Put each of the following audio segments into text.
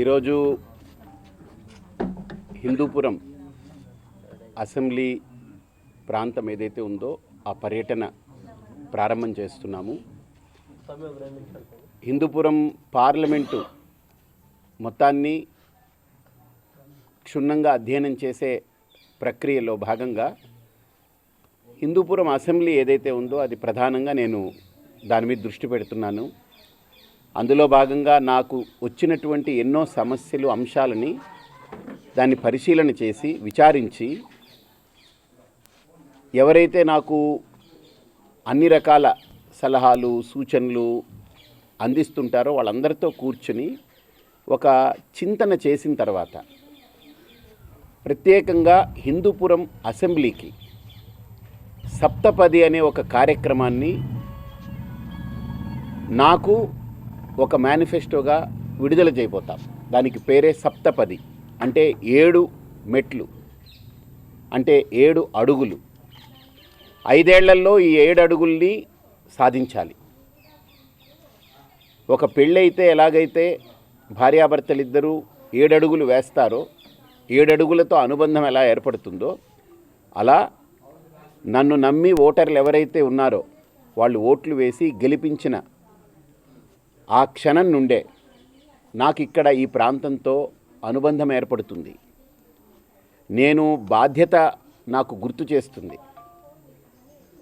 ఈరోజు హిందూపురం అసెంబ్లీ ప్రాంతం ఏదైతే ఉందో ఆ పర్యటన ప్రారంభం చేస్తున్నాము. హిందూపురం పార్లమెంటు మొత్తాన్ని క్షుణ్ణంగా అధ్యయనం చేసే ప్రక్రియలో భాగంగా హిందూపురం అసెంబ్లీ ఏదైతే ఉందో అది ప్రధానంగా నేను దాని మీద దృష్టి పెడుతున్నాను. అందులో భాగంగా నాకు వచ్చినటువంటి ఎన్నో సమస్యలు అంశాలని దాన్ని పరిశీలన చేసి విచారించి ఎవరైతే నాకు అన్ని రకాల సలహాలు సూచనలు అందిస్తుంటారో వాళ్ళందరితో కూర్చుని ఒక చింతన చేసిన తర్వాత ప్రత్యేకంగా హిందూపురం అసెంబ్లీకి సప్తపది అనే ఒక కార్యక్రమాన్ని నాకు ఒక మేనిఫెస్టోగా విడుదల చేయబోతాం. దానికి పేరే సప్తపది. అంటే ఏడు మెట్లు. అంటే ఏడు అడుగులు. ఐదేళ్ళలో ఈ ఏడు అడుగుల్ని సాధించాలి. ఒక పెళ్ళైతే ఎలాగైతే భార్యాభర్తలిద్దరూ ఏడడుగులు వేస్తారో ఏడడుగులతో అనుబంధం ఎలా ఏర్పడుతుందో అలా నన్ను నమ్మి ఓటర్లు ఎవరైతే ఉన్నారో వాళ్ళు ఓట్లు వేసి గెలిపించిన ఆ క్షణం నుండే నాకు ఇక్కడ ఈ ప్రాంతంతో అనుబంధం ఏర్పడుతుంది. నేను బాధ్యత నాకు గుర్తు చేస్తుంది.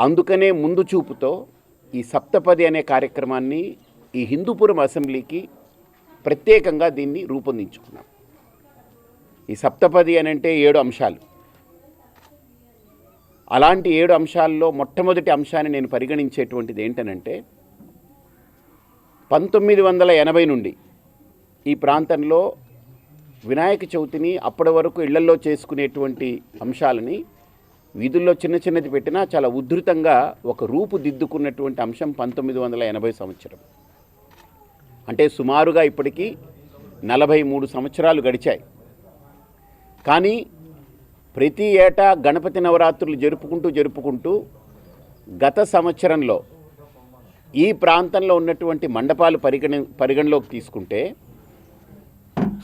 అందుకనే ముందు చూపుతో ఈ సప్తపది అనే కార్యక్రమాన్ని ఈ హిందూపురం అసెంబ్లీకి ప్రత్యేకంగా దీన్ని రూపొందించుకున్నాం. ఈ సప్తపది అని అంటే ఏడు అంశాలు. అలాంటి ఏడు అంశాల్లో మొట్టమొదటి అంశాన్ని నేను పరిగణించేటువంటిది ఏంటనంటే పంతొమ్మిది వందల ఎనభై నుండి ఈ ప్రాంతంలో వినాయక చవితిని అప్పటి వరకు ఇళ్ళలో చేసుకునేటువంటి అంశాలని వీధుల్లో చిన్న చిన్నది పెట్టినా చాలా ఉధృతంగా ఒక రూపు దిద్దుకున్నటువంటి అంశం పంతొమ్మిది వందల ఎనభై సంవత్సరం. అంటే సుమారుగా ఇప్పటికీ నలభై మూడు సంవత్సరాలు గడిచాయి. కానీ ప్రతి ఏటా గణపతి నవరాత్రులు జరుపుకుంటూ జరుపుకుంటూ గత సంవత్సరంలో ఈ ప్రాంతంలో ఉన్నటువంటి మండపాలు పరిగణ పరిగణలోకి తీసుకుంటే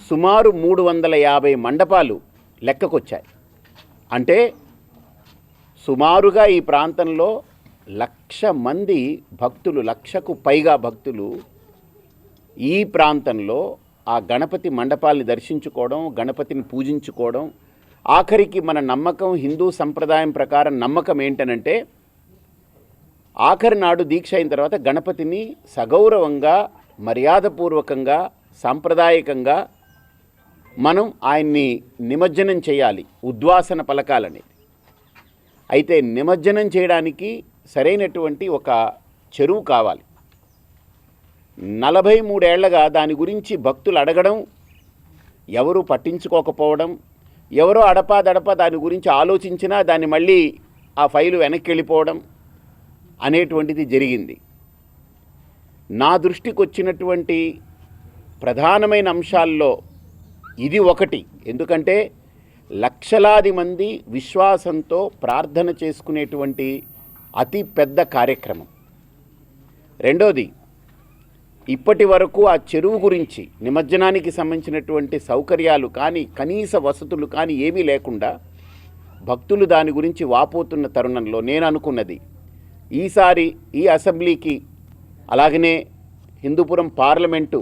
సుమారు మూడు వందల యాభై మండపాలు లెక్కకొచ్చాయి. అంటే సుమారుగా ఈ ప్రాంతంలో లక్ష మంది భక్తులు లక్షకు పైగా భక్తులు ఈ ప్రాంతంలో ఆ గణపతి మండపాల్ని దర్శించుకోవడం గణపతిని పూజించుకోవడం ఆఖరికి మన నమ్మకం హిందూ సంప్రదాయం ప్రకారం నమ్మకం ఏంటనంటే ఆఖరి నాడు దీక్ష అయిన తర్వాత గణపతిని సగౌరవంగా మర్యాదపూర్వకంగా సాంప్రదాయకంగా మనం ఆయన్ని నిమజ్జనం చేయాలి ఉద్వాసన పలకాలని అయితే నిమజ్జనం చేయడానికి సరైనటువంటి ఒక చెరువు కావాలి. నలభై మూడేళ్ళగా దాని గురించి భక్తులు అడగడం ఎవరు పట్టించుకోకపోవడం ఎవరో అడపాదడపా దాని గురించి ఆలోచించినా దాన్ని మళ్ళీ ఆ ఫైలు వెనక్కి వెళ్ళిపోవడం అనేటువంటిది జరిగింది. నా దృష్టికి వచ్చినటువంటి ప్రధానమైన అంశాల్లో ఇది ఒకటి. ఎందుకంటే లక్షలాది మంది విశ్వాసంతో ప్రార్థన చేసుకునేటువంటి అతి పెద్ద కార్యక్రమం. రెండోది ఇప్పటి వరకు ఆ చెరువు గురించి నిమజ్జనానికి సంబంధించినటువంటి సౌకర్యాలు కానీ కనీస వసతులు కానీ ఏమీ లేకుండా భక్తులు దాని గురించి వాపోతున్న తరుణంలో నేను అనుకున్నది ఈసారి ఈ అసెంబ్లీకి అలాగనే హిందూపురం పార్లమెంటు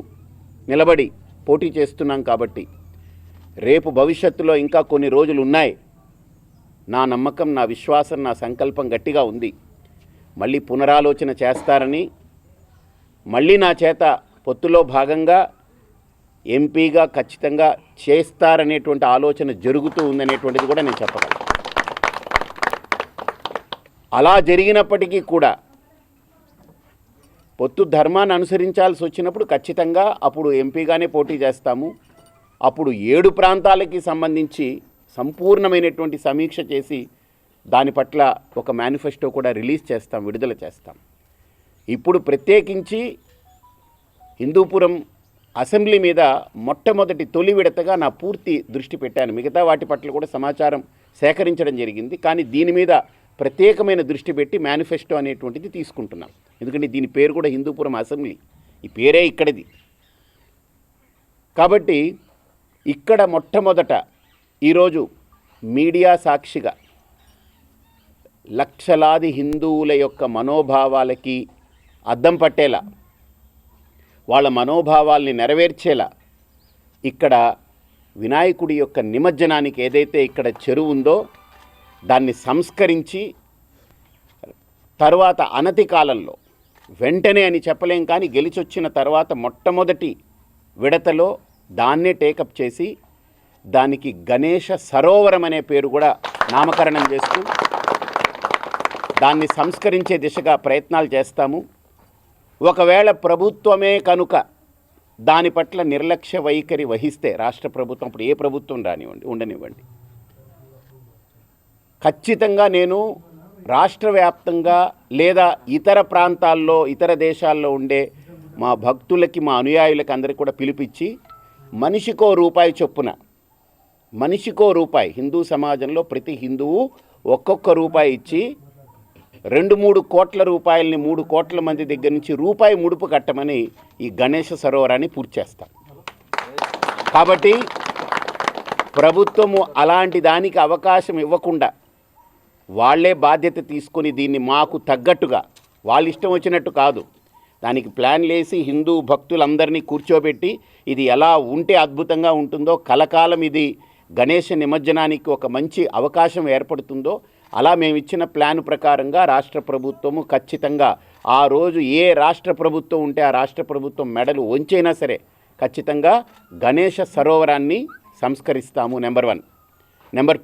నిలబడి పోటీ చేస్తున్నాం కాబట్టి రేపు భవిష్యత్తులో ఇంకా కొన్ని రోజులు ఉన్నాయి నా నమ్మకం నా విశ్వాసం నా సంకల్పం గట్టిగా ఉంది. మళ్ళీ పునరాలోచన చేస్తారని మళ్ళీ నా చేత పొత్తులో భాగంగా ఎంపీగా ఖచ్చితంగా చేస్తారనేటువంటి ఆలోచన జరుగుతూ ఉందనేటువంటిది కూడా నేను చెప్పగలను. అలా జరిగినప్పటికీ కూడా పొత్తు ధర్మాన్ని అనుసరించాల్సి వచ్చినప్పుడు ఖచ్చితంగా అప్పుడు ఎంపీగానే పోటీ చేస్తాము. అప్పుడు ఏడు ప్రాంతాలకి సంబంధించి సంపూర్ణమైనటువంటి సమీక్ష చేసి దాని పట్ల ఒక మేనిఫెస్టో కూడా రిలీజ్ చేస్తాం విడుదల చేస్తాం. ఇప్పుడు ప్రత్యేకించి హిందూపురం అసెంబ్లీ మీద మొట్టమొదటి తొలి విడతగా నా పూర్తి దృష్టి పెట్టాను. మిగతా వాటి పట్ల కూడా సమాచారం సేకరించడం జరిగింది. కానీ దీని మీద ప్రత్యేకమైన దృష్టి పెట్టి మేనిఫెస్టో అనేటువంటిది తీసుకుంటున్నాం. ఎందుకంటే దీని పేరు కూడా హిందూపురం అసెంబ్లీ. ఈ పేరే ఇక్కడిది. కాబట్టి ఇక్కడ మొట్టమొదట ఈరోజు మీడియా సాక్షిగా లక్షలాది హిందువుల యొక్క మనోభావాలకి అద్దం పట్టేలా వాళ్ళ మనోభావాల్ని నెరవేర్చేలా ఇక్కడ వినాయకుడి యొక్క నిమజ్జనానికి ఏదైతే ఇక్కడ చెరువు ఉందో దాన్ని సంస్కరించి తర్వాత అనతి కాలంలో వెంటనే అని చెప్పలేం కానీ గెలిచొచ్చిన తర్వాత మొట్టమొదటి విడతలో దాన్నే టేకప్ చేసి దానికి గణేష సరోవరం అనే పేరు కూడా నామకరణం చేస్తూ దాన్ని సంస్కరించే దిశగా ప్రయత్నాలు చేస్తాము. ఒకవేళ ప్రభుత్వమే కనుక దాని పట్ల నిర్లక్ష్య వైఖరి వహిస్తే రాష్ట్ర ప్రభుత్వం అప్పుడు ఏ ప్రభుత్వం రానివ్వండి ఉండనివ్వండి. ఖచ్చితంగా నేను రాష్ట్ర వ్యాప్తంగా లేదా ఇతర ప్రాంతాల్లో ఇతర దేశాల్లో ఉండే మా భక్తులకి మా అనుయాయులకి అందరికీ కూడా పిలిపించి మనిషికో రూపాయి చొప్పున మనిషికో రూపాయి హిందూ సమాజంలో ప్రతి హిందువు ఒక్కొక్క రూపాయి ఇచ్చి రెండు మూడు కోట్ల రూపాయలని మూడు కోట్ల మంది దగ్గర నుంచి రూపాయి ముడుపు కట్టమని ఈ గణేష సరోవరాన్ని పూర్తి చేస్తాం. కాబట్టి ప్రభుత్వము అలాంటి దానికి అవకాశం ఇవ్వకుండా వాళ్ళే బాధ్యత తీసుకొని దీన్ని మాకు తగ్గట్టుగా వాళ్ళ ఇష్టం వచ్చినట్టు కాదు. దానికి ప్లాన్లు వేసి హిందూ భక్తులందరినీ కూర్చోబెట్టి ఇది ఎలా ఉంటే అద్భుతంగా ఉంటుందో కలకాలం ఇది గణేష నిమజ్జనానికి ఒక మంచి అవకాశం ఏర్పడుతుందో అలా మేము ఇచ్చిన ప్లాన్ ప్రకారంగా రాష్ట్ర ప్రభుత్వము ఖచ్చితంగా ఆ రోజు ఏ రాష్ట్ర ప్రభుత్వం ఉంటే ఆ రాష్ట్ర ప్రభుత్వం మెడలు వంచైనా సరే ఖచ్చితంగా గణేష సరోవరాన్ని సంస్కరిస్తాము నెంబర్ వన్. నెంబర్